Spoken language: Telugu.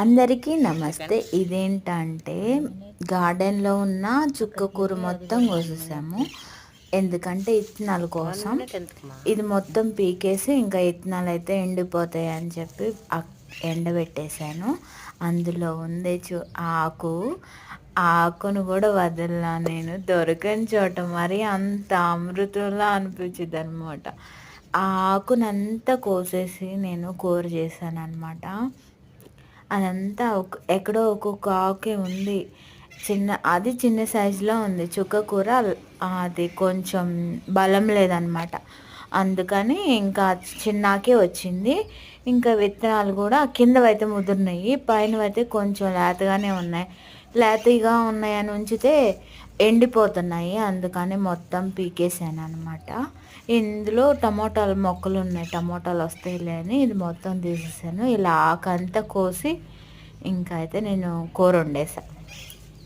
అందరికీ నమస్తే. ఇదేంటంటే గార్డెన్లో ఉన్న చుక్క కూర మొత్తం కోసేసాము. ఎందుకంటే ఇత్తనాల కోసం. ఇది మొత్తం పీకేసి ఇంకా ఇత్తనాలు అయితే ఎండిపోతాయి అని చెప్పి ఎండబెట్టేశాను అందులో ఉంది చూ ఆకు. ఆ ఆకును కూడా వదలలా నేను. దొరకని చోట మరి అంత అమృతంలా అనిపించింది అనమాట ఆ ఆకునంతా కోసేసి నేను కూర చేశాను అనమాట అదంతా ఒక ఎక్కడో ఒక్కొక్క ఆకే ఉంది. చిన్న అది చిన్న సైజులో ఉంది. చుక్క కూర అది కొంచెం బలం లేదనమాట. అందుకని ఇంకా చిన్నాకే వచ్చింది. ఇంకా విత్తనాలు కూడా కిందవైతే ముదిరినాయి పైనవైతే కొంచెం లేతగానే ఉన్నాయి. లేతగా ఉన్నాయని ఉంచితే ఎండిపోతున్నాయి. అందుకని మొత్తం పీకేసాను అనమాట ఇందులో టమోటాలు మొక్కలు ఉన్నాయి. టమోటాలు వస్తాయిలే అని ఇది మొత్తం తీసేసాను. ఇలా ఆకంతా కోసి ఇంకా అయితే నేను కూర వండేసాను